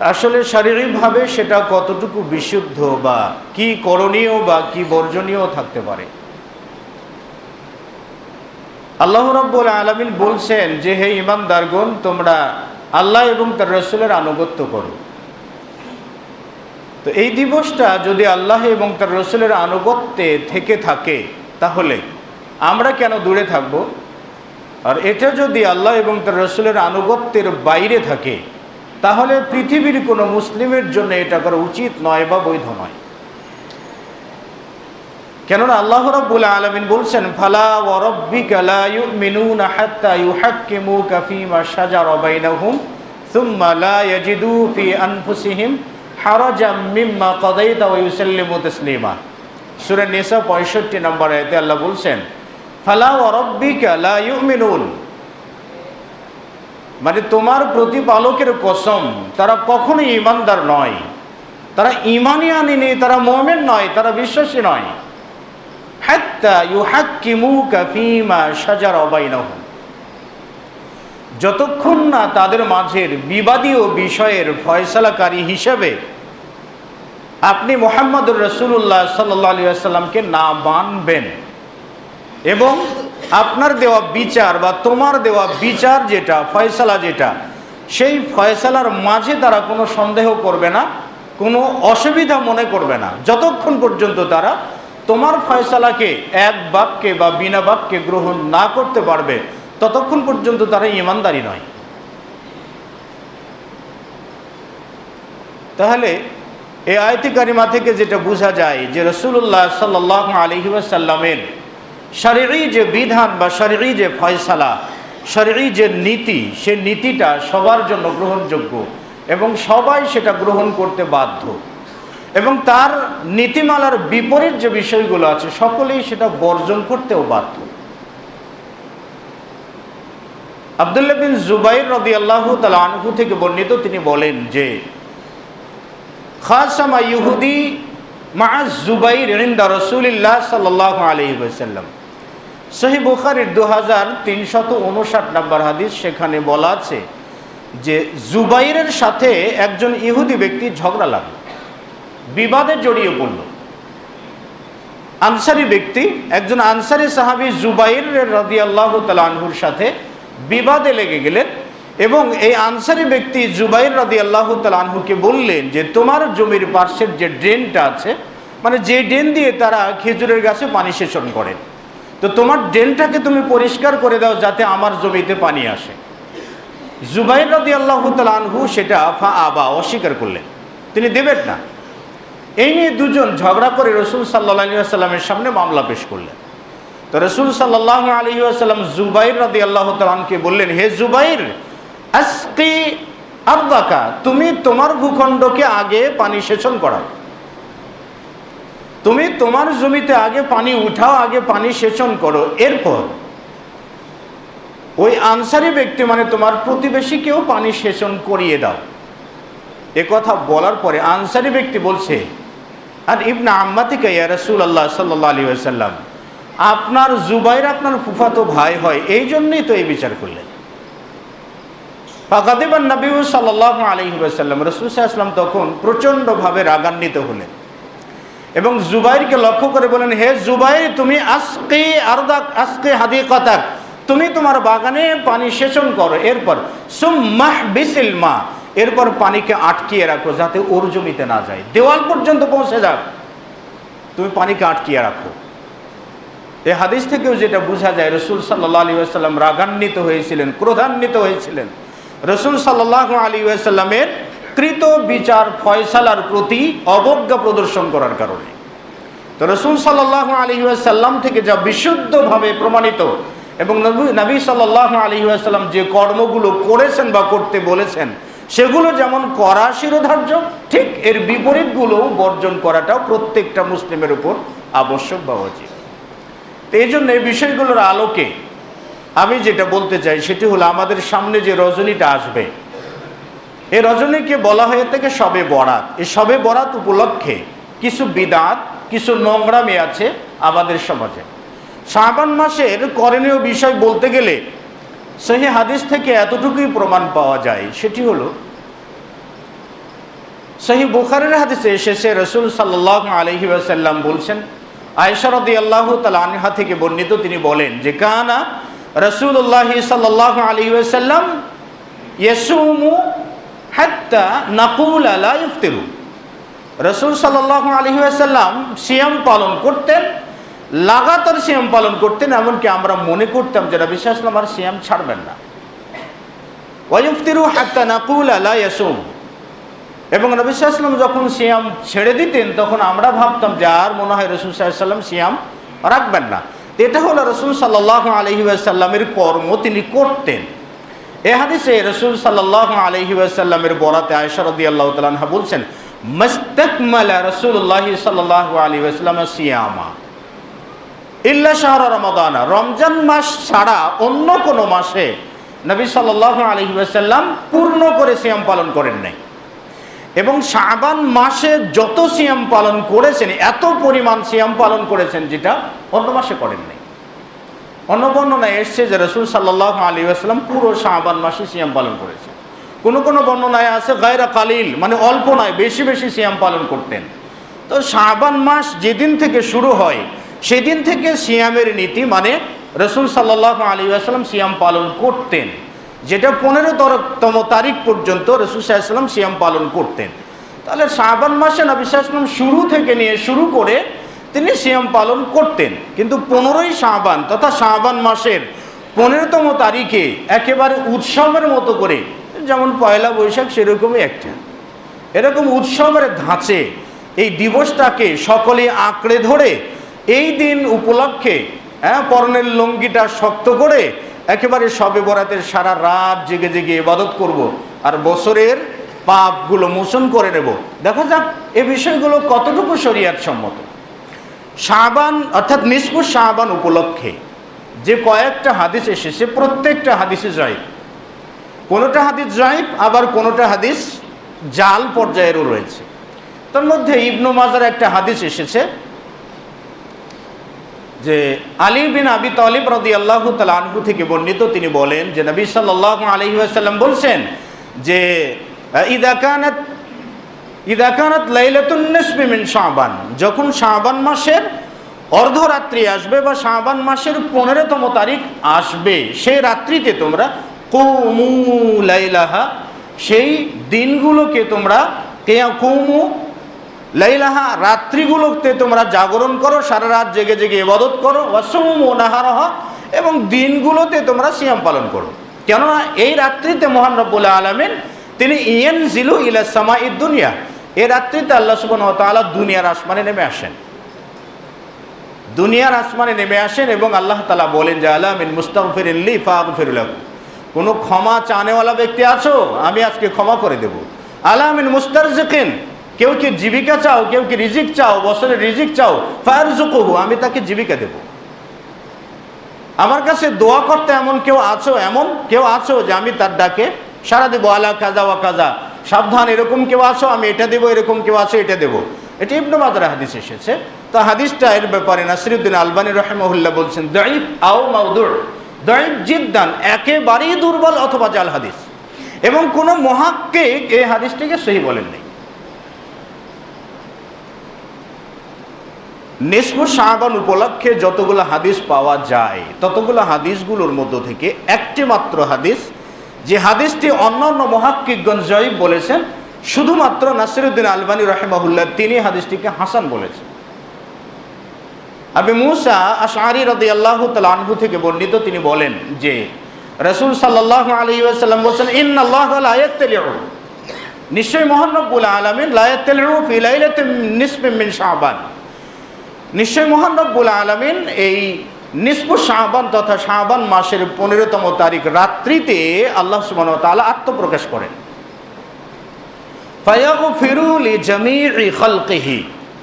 আসলে শারীরিকভাবে সেটা কতটুকু বিশুদ্ধ বা কি করণীয় বা কি বর্জনীয় থাকতে পারে? আল্লাহ রব্বুল আলমিন বলছেন যে, হে ইমানদারগণ তোমরা আল্লাহ এবং তার রসুলের আনুগত্য করো। তো এই দিবসটা যদি আল্লাহ এবং তার রসুলের আনুগত্যে থেকে থাকে, তাহলে আমরা কেন দূরে থাকব? আর এটা যদি আল্লাহ এবং তার রসুলের আনুগত্যের বাইরে থাকে তাহলে পৃথিবীর কোনো মুসলিমের জন্য এটা করা উচিত নয় বা বৈধ নয়। কেননা আল্লাহ রব্বুল আলমিন বলছেন, ফালা ওরব্বিকা লা ইউমিনুনা হাত্তা ইউহাক্কিমুকা ফীমা শাজারা বাইনাহুম, সুম্মা লা ইয়াজিদু ফি আনফুসিহিম হারাজাম মিম্মা কাদাইতা ওয়া ইউসাল্লিমু তাসলিমা। সূরা নিসা 65 নম্বর আয়াতে আল্লাহ বলছেন, ফালা ওরব্বিকা লা ইউমিনুন মানে তোমার প্রতিপালকের কসম, তারা কখনোই ইমানদার নয়। তারা ইমানই আনেনি, তারা মোমেন নয়, তারা বিশ্বাসী নয়। যতক্ষণ না তাদের মাঝের বিবাদীয় বিষয়ের ফয়সালাকারী হিসেবে আপনি মোহাম্মদুর রসুল্লাহ সাল্লাহ আলী আসাল্লামকে না মানবেন এবং আপনার দেওয়া বিচার বা তোমার দেওয়া বিচার যেটা, ফয়সালা যেটা, সেই ফয়সালার মাঝে তারা কোনো সন্দেহ করবে না, কোনো অসুবিধা মনে করবে না। যতক্ষণ পর্যন্ত তারা তোমার ফয়সালাকে এক বাক্যে বা বিনা বাক্যে গ্রহণ না করতে পারবে, ততক্ষণ পর্যন্ত তারা ইমানদারি নয়। তাহলে এই আয়তিকারিমা থেকে যেটা বোঝা যায় যে রসুল্লাহ সাল্লাহ আলহিবাসাল্লামের শারীরিক যে বিধান বা শারীরিক যে ফয়সালা শারীরিক যে নীতি, সে নীতিটা সবার জন্য গ্রহণযোগ্য এবং সবাই সেটা গ্রহণ করতে বাধ্য। এবং তার নীতিমালার বিপরীত যে বিষয়গুলো আছে, সকলেই সেটা বর্জন করতেও বাধ্য। আবদুল্লাহ বিন জুবাইর রদি আল্লাহ তালা আনহু থেকে বর্ণিত তিনি বলেন যে, খাসামা ইহুদি মা জুবাইর রিন্দা রসুলিল্লাহ সাল্লাহ আলহি ওসাল্লাম সহি বুখারির দু হাজার তিনশত উনষাট নম্বর হাদিস সেখানে বলা আছে যে জুবাইরের সাথে একজন ইহুদি ব্যক্তি ঝগড়া লাগল, বিবাদে জড়িয়ে পড়ল। আনসারি ব্যক্তি, একজন আনসারি সাহাবি জুবাইর রদি আল্লাহ তালহুর সাথে বিবাদে লেগে গেলেন এবং এই আনসারি ব্যক্তি জুবাইর রদি আল্লাহ তালহুকে বললেন যে, তোমার জমির পার্শ্বের যে ড্রেনটা আছে মানে যে ড্রেন দিয়ে তারা খেজুরের গাছে পানি সেচন করেন। তো তোমার ড্রেনটাকে তুমি পরিষ্কার করে দাও যাতে আমার জমিতে পানি আসে। জুবাইর রদি আল্লাহ তালহু সেটা ফা আবা অস্বীকার করলেন। তিনি দেবেন না। এই নিয়ে দুজন ঝগড়া করে রসুল সাল্লাহ আলী সামনে মামলা পেশ করলেন। তো রসুল সাল্লাহ আলী আসাল্লাম জুবাইর রাদি আল্লাহ তালকে বললেন, হে জুবাইর আজকে আব্বাকা তুমি তোমার ভূখণ্ডকে আগে পানি সেচন করাও। তুমি তোমার জমিতে আগে পানি উঠাও, আগে পানি সেচন করো। এরপর, ওই আনসারি ব্যক্তি মানে তোমার প্রতিবেশীকেও পানি সেচন করিয়ে দাও। এ কথা বলার পরে আনসারি ব্যক্তি বলছে, আর ইবনা আম্মাতিকা ইয়া রসুল আল্লাহ সাল্লাহ আলী আসাল্লাম আপনার জুবাইর, আপনার ফুফাতো ভাই হয়, এই জন্যই তো এই বিচার করলেন। ফাকাদিবান নবী সাল্লাহ আলহি আসাল্লাম রসুল আসলাম তখন প্রচণ্ডভাবে রাগান্বিত হলেন। এবং জুবাইরকে লক্ষ্য করে বলেন, হে জুবাইর, তুমি আজকে আরদাক আজকে হাদি কথাক তুমি তোমার বাগানে পানি সেচন করো। এরপর, সুম্মাহ বিসিল মা। এরপর পানিকে আটকিয়ে রাখো যাতে ওর জমিতে না যায়। দেওয়াল পর্যন্ত পৌঁছে যাক। তুমি পানিকে আটকিয়ে রাখো। এই হাদিস থেকেও যেটা বোঝা যায়, রসুল সাল্লাহ আলী আসাল্লাম রাগান্বিত হয়েছিলেন, ক্রোধান্বিত হয়েছিলেন। রসুল সাল্লাহ আলী আসাল্লামের কৃত বিচার ফয়সালার প্রতি অবজ্ঞা প্রদর্শন করার কারণে। তো রসুল সাল্লাহ আলী থেকে যা বিশুদ্ধভাবে প্রমাণিত এবং নবী সাল্লাহ আলী আসাল্লাম যে কর্মগুলো করেছেন বা করতে বলেছেন, সেগুলো যেমন করা শিরোধার্য, ঠিক এর বিপরীতগুলোও বর্জন করাটাও প্রত্যেকটা মুসলিমের উপর আবশ্যক বা উচিত তো এই জন্য এই বিষয়গুলোর আলোকে আমি যেটা বলতে চাই, সেটি হলো আমাদের সামনে যে রজনীটা আসবে এই রজনীকে বলা হয়ে থাকে সবে বরাত। এই সবে বরাত উপলক্ষে কিছু বিদাত, কিছু নোংরামি আছে আমাদের সমাজে। শ্রাবণ মাসের করণীয় বিষয় বলতে গেলে সেই হাদিস থেকে এতটুকুই প্রমাণ পাওয়া যায়, সেটি হলো সহি বুখারের হাদিসে এসেছে রসুল সাল্লাহ আলহি আসাল্লাম বলছেন আয়সারদি আল্লাহ তালা আনহা থেকে বর্ণিত তিনি বলেন যে, কানা রসুল্লাহি সাল্লাহ আলহি আসাল্লাম ইয়েসুমু হাত্তা নাকুল আলা ইফতেরু। রসুল সাল্লাহ আলহি আসাল্লাম সিয়াম পালন করতেন, লাগাতার সিয়াম পালন করতেন, এমনকি আমরা মনে করতাম যে রবি সাহসলাম আর সিয়াম ছাড়বেন না। ওয়ুফতিরু হাত্তা নাকুল আলা ইয়াসুম। এবং নবী সাল্লাম যখন সিয়াম ছেড়ে দিতেন, তখন আমরা ভাবতাম যে আর মনে হয় রসুল সাল্লাম সিয়াম রাখবেন না। এটা হলো রসুল সাল্লাহ আলহি আসাল্লামের কর্ম, তিনি করতেন। এ হাদিসে রসুল সাল্লাহ আলহি আসাল্লামের বরাতে আয়সারদি আল্লাহ তালহা বলছেন, মস্তকমালা রসুল্লাহ সাল্লাহ আলী আসাল্লাম সিয়ামা। ইল্লা শাহর রমাদানা। রমজান মাস ছাড়া অন্য কোনো মাসে নবী সাল্লাহ আলহি আসাল্লাম পূর্ণ করে সিয়াম পালন করেন নাই। এবং শাবান মাসে যত সিয়াম পালন করেছেন, এত পরিমাণ সিয়াম পালন করেছেন যেটা অন্য মাসে করেন নাই। অন্য বর্ণনায় এসছে যে রসুল সাল্লাহ আলী আসলাম পুরো শাহবান মাসে সিয়াম পালন করেছে। কোনো কোনো বর্ণনায় আছে গায়রা কালিল মানে অল্প নয়, বেশি বেশি সিয়াম পালন করতেন। তো শাহবান মাস যেদিন থেকে শুরু হয়, সেদিন থেকে সিয়ামের নীতি মানে রসুল সাল্লাহ আলী আসলাম সিয়াম পালন করতেন। যেটা পনেরো তম তারিখ পর্যন্ত রসুল সাহাশাল্লাম সিয়াম পালন করতেন। তাহলে শাহবান মাসে নবী শুরু থেকে নিয়ে শুরু করে তিনি সিয়াম পালন করতেন। কিন্তু পনেরোই শাহবান তথা শাহবান মাসের পনেরোতম তারিখে একেবারে উৎসবের মতো করে, যেমন পয়লা বৈশাখ সেরকমই একটা। এরকম উৎসবের ধাঁচে এই দিবসটাকে সকলে আঁকড়ে ধরে, এই দিন উপলক্ষে হ্যাঁ পরনের লঙ্গিটা শক্ত করে একেবারে সবে বরাতের সারা রাত জেগে জেগে ইবাদত করব আর বছরের পাপগুলো মোচন করে নেব। দেখা যাক এ বিষয়গুলো কতটুকু শরিয়াত সম্মত শাহবান অর্থাৎ নিষ্পুর শাহবান উপলক্ষে যে কয়েকটা হাদিস এসেছে, প্রত্যেকটা হাদিসে জয়ীব কোনোটা হাদিস জয়ীব আবার কোনোটা হাদিস জাল পর্যায়েরও রয়েছে। তার মধ্যে ইবনু মাজার একটা হাদিস এসেছে যে আলী বিন আবি তালিব রদি আল্লাহ তালহু থেকে বর্ণিত, তিনি বলেন যে নবী সাল্লাহ আলহি বলছেন যে ইদাকানাত ইদাকানাত লাইলাতুন্নসমিন শাহবান যখন শাহবান মাসের অর্ধরাত্রি আসবে বা শাহবান মাসের পনেরোতম তারিখ আসবে, সেই রাত্রিতে তোমরা কৌমু লাইলাহা, সেই দিনগুলোকে তোমরা কেয়া কৌমু লাইলাহা, রাত্রিগুলোতে তোমরা জাগরণ করো, সারা রাত জেগে জেগে ইবাদত করো ওয়াসুম নাহারহ, এবং দিনগুলোতে তোমরা সিয়াম পালন করো। কেননা এই রাত্রিতে মহান রব্বুল আলমিন তিনি ইয়েন জিলু ইলা সামা দুনিয়া এই রাত্রিতে আল্লাহ সুবন তালা দুনিয়ার আসমানে নেমে আসেন। দুনিয়ার আসমানে নেমে আসেন এবং আল্লাহ তালা বলেন যে আলামিন মুস্তাফির ইল্লি ফাগফিরুল্লাহ কোনো ক্ষমা চানেওয়ালা ব্যক্তি আছো? আমি আজকে ক্ষমা করে দেব। আলামিন মুস্তারজিকিন? কেউ কি জীবিকা চাও? কেউ কি রিজিক চাও? বছরে রিজিক চাও? ফায়ার জুকুহু আমি তাকে জীবিকা দেব। আমার কাছে দোয়া করতে এমন কেউ আছো? এমন কেউ আছো যে, আমি তার ডাকে সারা দেবো? আলা কাজা ওয়া কাজা সাবধান, এরকম কেউ আছো, আমি এটা দেবো, এরকম কেউ আছো, এটা দেবো। এটা ইবনু মাদার হাদিস এসেছে। তো হাদিসটা এর ব্যাপারে নাসিরুদ্দিন আলবানী রহমহুল্লাহ বলছেন, দঈফ আও মাউদুর দঈফ জিদ্দান, একেবারেই দুর্বল অথবা জাল হাদিস। এবং কোনো মহাক্কিক এই হাদিসটিকে সহি বলেন নাই। নিসফ শাহবান উপলক্ষে যতগুলো হাদিস পাওয়া যায়, ততগুলো হাদিসগুলোর মধ্য থেকে একটি মাত্র হাদিস যে হাদিসটি অন্য অন্য মহাক্কিকগঞ্জ জয়ীব বলেছেন, শুধুমাত্র নাসিরুদ্দিন আলবানী রহেমাহুল্লাহ তিনি হাদিসটিকে হাসান বলেছেন। আবি মুসা আশারি রদি আল্লাহ আনহু থেকে বর্ণিত তিনি বলেন যে, রসুল সাল্লাহ আলী আসাল্লাম বলছেন ইন আল্লাহ নিশ্চয়ই মোহানবুল আলমিন নিশ্চয় মহান রব্বুল আলমিন এই নিষ্প শাহবান তথা শাহবান মাসের পনেরোতম তারিখ রাত্রিতে আল্লাহ সুবান তালা আত্মপ্রকাশ করেন।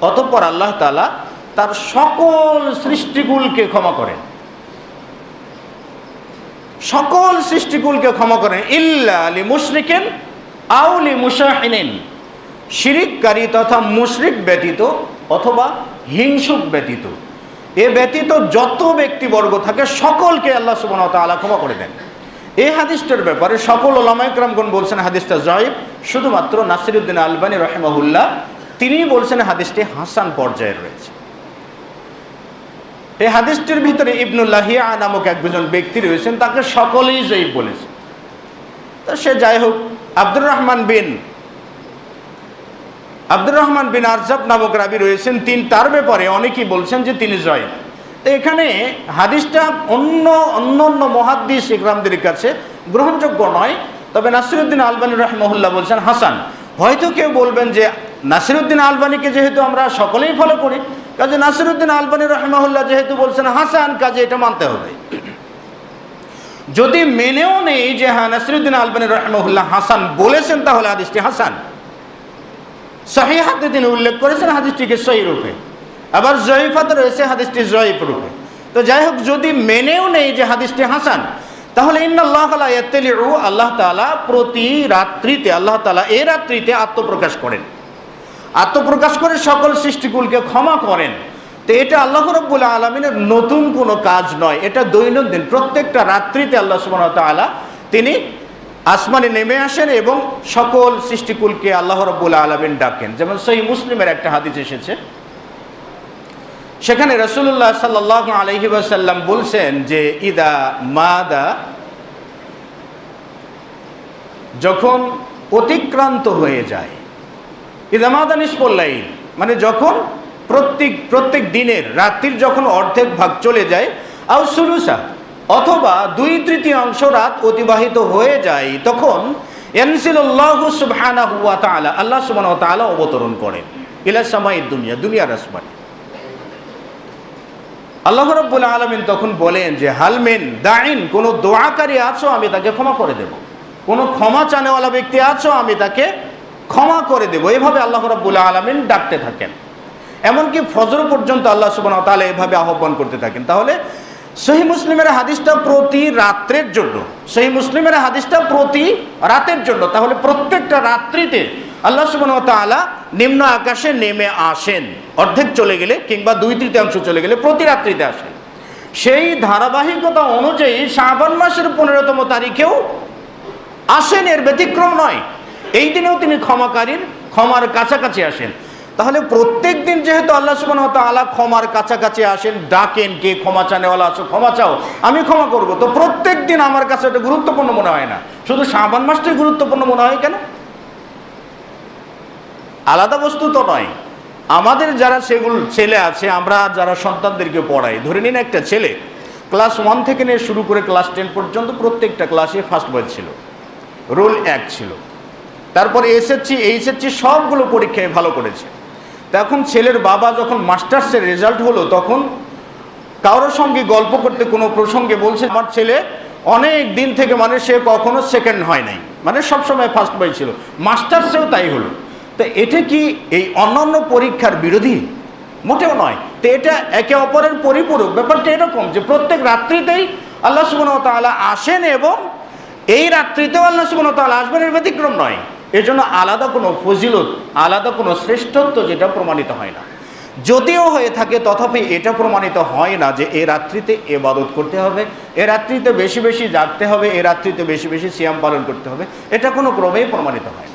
অতঃপর আল্লাহ তালা তার সকল সৃষ্টিগুলকে ক্ষমা করেন। সকল সৃষ্টিগুলকে ক্ষমা করেন। ইল্লা আলী মুশরিকেন আউলি মুশাহিনেন শিরিককারী তথা মুশরিক ব্যতীত অথবা হিংসুক ব্যতীত। এ ব্যতীত যত ব্যক্তিবর্গ থাকে, সকলকে আল্লাহ সুবান তালা ক্ষমা করে দেন। এই হাদিসটার ব্যাপারে সকল ওলামাইকরামগণ বলছেন, হাদিসটা জয়েব শুধুমাত্র নাসিরুদ্দিন আলবানী রহেমাহুল্লাহ তিনি বলছেন হাদিসটি হাসান পর্যায়ে রয়েছে। এই হাদিসটির ভিতরে ইবনুল্লাহিয়া নামক একজন ব্যক্তি রয়েছেন, তাকে সকলেই জয়ীব বলেছে। তো সে যাই হোক, আব্দুর রহমান বিন আব্দুর রহমান বিন আরজাব নামক রাবি রয়েছেন। তিন তার ব্যাপারে অনেকেই বলছেন যে তিনি জয়েব তো এখানে হাদিসটা অন্য অন্য অন্য মহাদ্দিস ইকরামদের কাছে গ্রহণযোগ্য নয়। তবে নাসিরুদ্দিন আলবানী রহমহুল্লাহ বলছেন, হাসান, হয়তো কেউ বলবেন যে নাসিরুদ্দিন আলবানীকে যেহেতু আমরা সকলেই ফলো করি, কাজে নাসিরুদ্দিন আলবানী রহমহল্লা যেহেতু বলছেন, হাসান, কাজে এটা মানতে হবে। যদি মেনেও নেই যে হ্যাঁ নাসিরুদ্দিন আলবানী রহমহুল্লাহ হাসান বলেছেন, তাহলে হাদিসটি হাসান। সহিহাতে তিনি উল্লেখ করেছেন, হাদিসটিকে সহি রূপে। আবার জয়ীফাতে রয়েছে হাদিসটি জয়ীফ রূপে। তো যাই হোক, যদি মেনেও নেই যে হাদিসটি হাসান, তাহলে ইন্নাল্লাহ আল্লাহ তালা প্রতি রাত্রিতে, আল্লাহ তালা এই রাত্রিতে আত্মপ্রকাশ করেন। আত্মপ্রকাশ করে সকল সৃষ্টিকুলকে ক্ষমা করেন। তো এটা আল্লাহ রব্বুল আলমিনের নতুন কোনো কাজ নয়, এটা দৈনন্দিন প্রত্যেকটা রাত্রিতে আল্লাহ সুবাহ তালা তিনি আসমানে নেমে আসেন এবং সকল সৃষ্টিকুলকে আল্লাহ রব্বুল আলমিন ডাকেন। যেমন সেই মুসলিমের একটা হাদিস এসেছে। সেখানে রসুল্লাহ সাল্লাহ আলহি ওয়াসাল্লাম বলছেন যে, ইদা মাদা, যখন অতিক্রান্ত হয়ে যায়, ইদা মাদা নিষ্পল্লাইন মানে যখন প্রত্যেক প্রত্যেক দিনের, রাত্রির যখন অর্ধেক ভাগ চলে যায়, আও সুলুসা অথবা দুই তৃতীয়াংশ রাত অতিবাহিত হয়ে যায়, তখন এনসিল্লাহ সুবহানা হুয়া তালা আল্লাহ সুবাহ তালা অবতরণ করেন। ইলা সামাই দুনিয়া, দুনিয়ার আসমানে। আল্লাহ রব্বুল আলমিন তখন বলেন যে হালমেন দাইন কোনো দোয়াকারী আছো, আমি তাকে ক্ষমা করে দেব। কোনো ক্ষমা চানেওয়ালা ব্যক্তি আছো, আমি তাকে ক্ষমা করে দেব। এভাবে আল্লাহ রব্বুল আলমিন ডাকতে থাকেন। এমনকি ফজর পর্যন্ত আল্লাহ সুবাহ তাহলে এভাবে আহ্বান করতে থাকেন। তাহলে সহি মুসলিমের হাদিসটা প্রতি রাত্রের জন্য। সহি মুসলিমের হাদিসটা প্রতি রাতের জন্য। তাহলে প্রত্যেকটা রাত্রিতে আল্লাহ সুবাহ তালা নিম্ন আকাশে নেমে আসেন। অর্ধেক চলে গেলে কিংবা দুই তৃতীয়াংশ চলে গেলে প্রতি রাত্রিতে আসেন। সেই ধারাবাহিকতা অনুযায়ী শ্রাবণ মাসের পনেরোতম তারিখেও আসেন, এর ব্যতিক্রম নয়। এই দিনেও তিনি ক্ষমাকারীর, ক্ষমার কাছাকাছি আসেন। তাহলে প্রত্যেক দিন যেহেতু আল্লাহ সুবাহ তালা ক্ষমার কাছাকাছি আসেন, ডাকেন, কে ক্ষমা চানেওয়ালা আছো ক্ষমা চাও, আমি ক্ষমা করব। তো প্রত্যেক দিন আমার কাছে এটা গুরুত্বপূর্ণ মনে হয় না। শুধু শ্রাবণ মাসটাই গুরুত্বপূর্ণ মনে হয় কেন? আলাদা বস্তু তো নয়। আমাদের যারা সেগুলো ছেলে আছে, আমরা যারা সন্তানদেরকে পড়াই, ধরে নিন একটা ছেলে, ক্লাস ওয়ান থেকে নিয়ে শুরু করে ক্লাস টেন পর্যন্ত প্রত্যেকটা ক্লাসে ফার্স্ট বয় ছিল, রোল এক ছিল। তারপরে এসএসসি, এইচএসসি সবগুলো পরীক্ষায় ভালো করেছে। তখন ছেলের বাবা যখন মাস্টার্সের রেজাল্ট হলো, তখন কারোর সঙ্গে গল্প করতে কোনো প্রসঙ্গে বলছে, আমার ছেলে অনেক দিন থেকে মানে সে কখনো সেকেন্ড হয় নাই। মানে সবসময় ফার্স্ট বয় ছিল। মাস্টার্সেও তাই হলো। তো এটা কি এই অন্যান্য পরীক্ষার বিরোধী? মোটেও নয়। তো এটা একে অপরের পরিপূরক। ব্যাপারটা এরকম যে প্রত্যেক রাত্রিতেই আল্লাহ সুবন তালা আসেন এবং এই রাত্রিতেও আল্লাহ সুবন তালা আসবেন এর ব্যতিক্রম নয়। এর জন্য আলাদা কোনো ফজিলত, আলাদা কোনো শ্রেষ্ঠত্ব যেটা প্রমাণিত হয় না যদিও হয়ে থাকে, তথাপি এটা প্রমাণিত হয় না যে এ রাত্রিতে এবাদত করতে হবে, এ রাত্রিতে বেশি বেশি জাগতে হবে, এ রাত্রিতে বেশি বেশি সিয়াম পালন করতে হবে এটা কোনো ক্রমেই প্রমাণিত হয়।